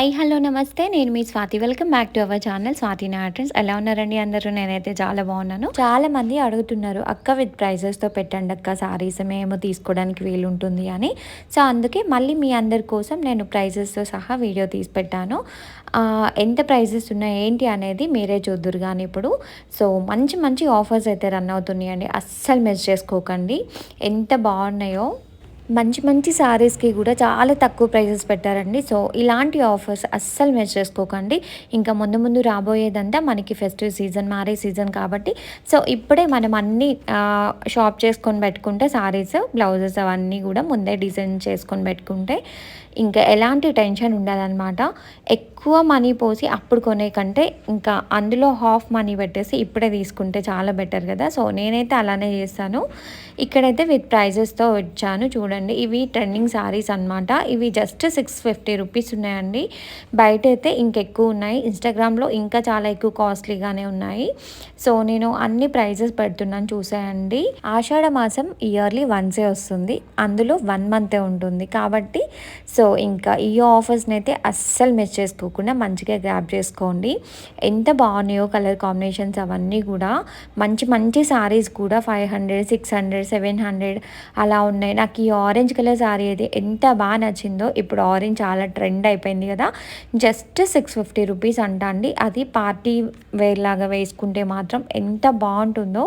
High hello నమస్తే. నేను మీ Swathi. Welcome back to our channel Swathi నాట్రన్స్ ఎలా ఉన్నారండి అందరూ? నేనైతే చాలా బాగున్నాను. చాలా మంది అడుగుతున్నారు అక్క విత్ ప్రైజెస్తో పెట్టండి అక్క సారీస్ మేము తీసుకోవడానికి వీలు ఉంటుంది అని. సో అందుకే మళ్ళీ మీ అందరి కోసం నేను ప్రైజెస్తో సహా వీడియో తీసి పెట్టాను. ఎంత ప్రైజెస్ ఉన్నాయి ఏంటి అనేది మీరే చూద్దురు కానీ ఇప్పుడు. సో మంచి మంచి ఆఫర్స్ అయితే రన్ అవుతున్నాయండి. అస్సలు మిస్ చేసుకోకండి. ఎంత బాగున్నాయో. మంచి మంచి శారీస్కి కూడా చాలా తక్కువ ప్రైజెస్ పెట్టారండి. సో ఇలాంటి ఆఫర్స్ అస్సలు మిస్ చేసుకోకండి. ఇంకా ముందు ముందు రాబోయేదంతా మనకి ఫెస్టివ్ సీజన్ మారే సీజన్ కాబట్టి. సో ఇప్పుడే మనం అన్నీ షాప్ చేసుకొని పెట్టుకుంటే శారీస్ బ్లౌజెస్ అవన్నీ కూడా ముందే డిజైన్ చేసుకొని పెట్టుకుంటే ఇంకా ఎలాంటి టెన్షన్ ఉండదన్నమాట. ఎక్కువ మనీ పోసి అప్పుడు కొనే కంటే ఇంకా అందులో హాఫ్ మనీ పెట్టేసి ఇప్పుడే తీసుకుంటే చాలా బెటర్ కదా. సో నేనైతే అలానే చేస్తాను. ఇక్కడైతే విత్ ప్రైజెస్తో వచ్చాను చూడండి. ఇవి ట్రెండింగ్ శారీస్ అనమాట ఇవి జస్ట్ సిక్స్ ఫిఫ్టీ రూపీస్ ఉన్నాయండి. బయట అయితే ఇంకెక్కువ ఉన్నాయి. ఇన్స్టాగ్రామ్లో ఇంకా చాలా ఎక్కువ కాస్ట్లీగానే ఉన్నాయి. సో నేను అన్ని ప్రైజెస్ పెడుతున్నాను చూసాయండి. ఆషాఢ మాసం ఇయర్లీ వన్సే వస్తుంది. అందులో వన్ మంతే ఉంటుంది కాబట్టి సో సో ఇంకా ఈ ఆఫర్స్ని అయితే అస్సలు మిస్ చేసుకోకుండా మంచిగా గ్రాప్ చేసుకోండి. ఎంత బాగున్నాయో కలర్ కాంబినేషన్స్ అవన్నీ కూడా. మంచి మంచి శారీస్ కూడా five hundred six hundred seven hundred అలా ఉన్నాయి. నాకు ఈ ఆరెంజ్ కలర్ శారీ అయితే ఎంత బాగా నచ్చిందో. ఇప్పుడు ఆరెంజ్ చాలా ట్రెండ్ అయిపోయింది కదా. జస్ట్ సిక్స్ ఫిఫ్టీ రూపీస్ అంట అండి. అది పార్టీ వేర్ లాగా వేసుకుంటే మాత్రం ఎంత బాగుంటుందో.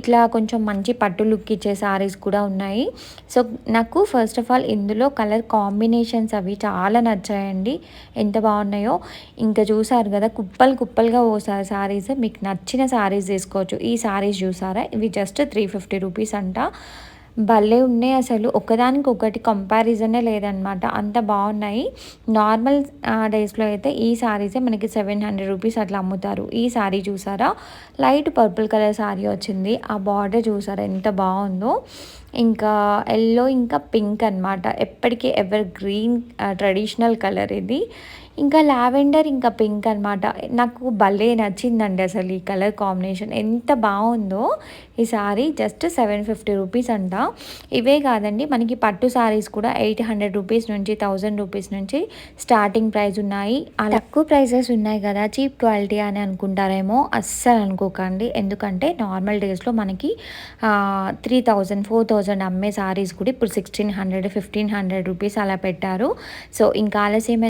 ఇట్లా కొంచెం మంచి పట్టు లుక్ ఇచ్చే శారీస్ కూడా ఉన్నాయి. సో నాకు ఫస్ట్ ఆఫ్ ఆల్ ఇందులో కలర్ కాంబినేషన్ కాంబినేషన్స్ అవి చాలా నచ్చాయండి. ఎంత బాగున్నాయో. ఇంకా చూసారు కదా కుప్పలు కుప్పలుగా పోసారు శారీస్ మీకు నచ్చిన శారీస్ తీసుకోవచ్చు ఈ శారీస్ చూసారా? ఇవి జస్ట్ త్రీ ఫిఫ్టీ రూపీస్ అంట. భలే ఉన్నాయి అసలు. ఒకదానికి ఒకటి కంపారిజనే లేదనమాట అంత బాగున్నాయి. నార్మల్ డేస్లో అయితే ఈ శారీసే మనకి సెవెన్ హండ్రెడ్ రూపీస్ అట్లా అమ్ముతారు. ఈ శారీ చూసారా? లైట్ పర్పుల్ కలర్ శారీ వచ్చింది. ఆ బార్డర్ చూసారా? ఎంత బాగుందో. ఇంకా ఎల్లో ఇంకా పింక్ అనమాట ఎప్పటికీ ఎవర్ గ్రీన్ ట్రెడిషనల్ కలర్ ఇది. ఇంకా లావెండర్ ఇంకా పింక్ అనమాట నాకు భలే నచ్చిందండి అసలు ఈ కలర్ కాంబినేషన్. ఎంత బాగుందో ఈ sari. Just seven fifty rupees అంట. ఇవే కాదండి మనకి పట్టు సారీస్ కూడా ఎయిట్ హండ్రెడ్ రూపీస్ నుంచి థౌజండ్ రూపీస్ నుంచి స్టార్టింగ్ ప్రైస్ ఉన్నాయి. తక్కువ ప్రైసెస్ ఉన్నాయి కదా చీప్ క్వాలిటీ అని అనుకుంటారేమో అస్సలు అనుకోకండి. ఎందుకంటే నార్మల్ డేస్లో మనకి త్రీ థౌజండ్ ఫోర్ థౌజండ్ అమ్మే సారీస్ కూడా ఇప్పుడు sixteen hundred fifteen hundred rupees అలా పెట్టారు. సో ఇంకా ఆలస్యం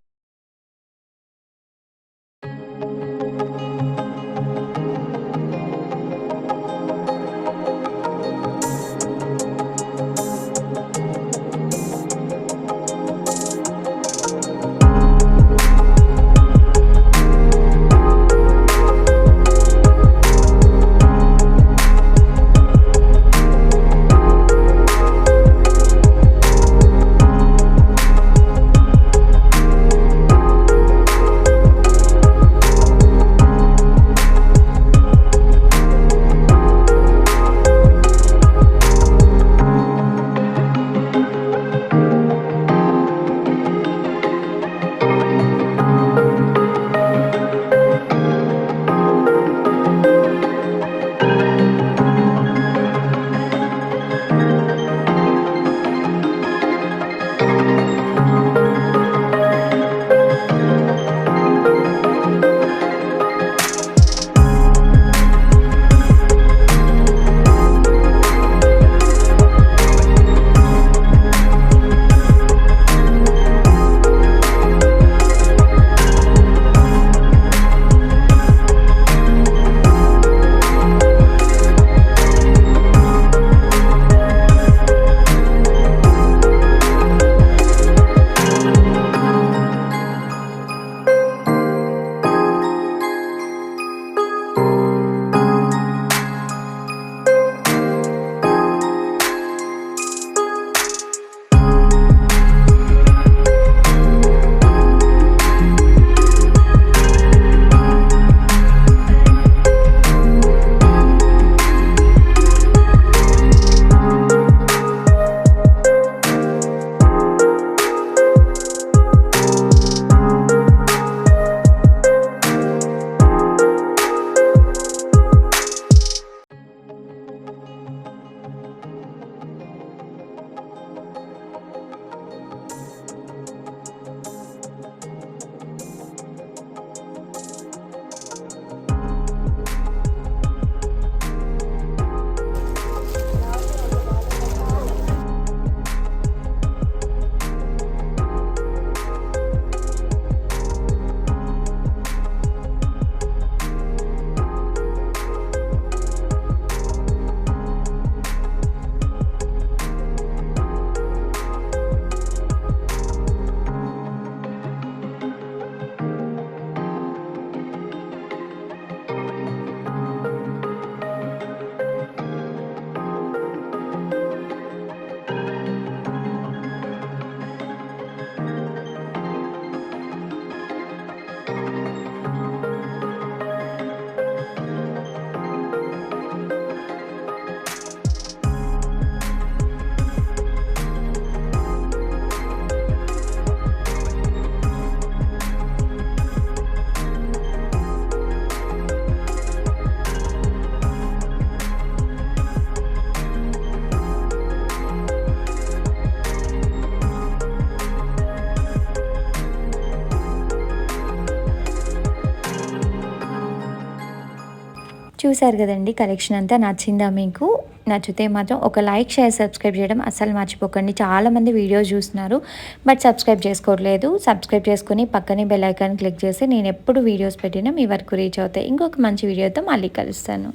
చూసారు కదండి కలెక్షన్ అంతా నచ్చిందా మీకు? నచ్చితే మాత్రం ఒక లైక్ షేర్ సబ్స్క్రైబ్ చేయడం అస్సలు మర్చిపోకండి. చాలామంది వీడియోస్ చూస్తున్నారు బట్ సబ్స్క్రైబ్ చేసుకోవట్లేదు. సబ్స్క్రైబ్ చేసుకుని పక్కనే బెల్ ఐకాన్ క్లిక్ చేసి నేను ఎప్పుడు వీడియోస్ పెట్టినా మీ వరకు రీచ్ అవుతాయి. ఇంకొక మంచి వీడియోతో మళ్ళీ కలుస్తాను.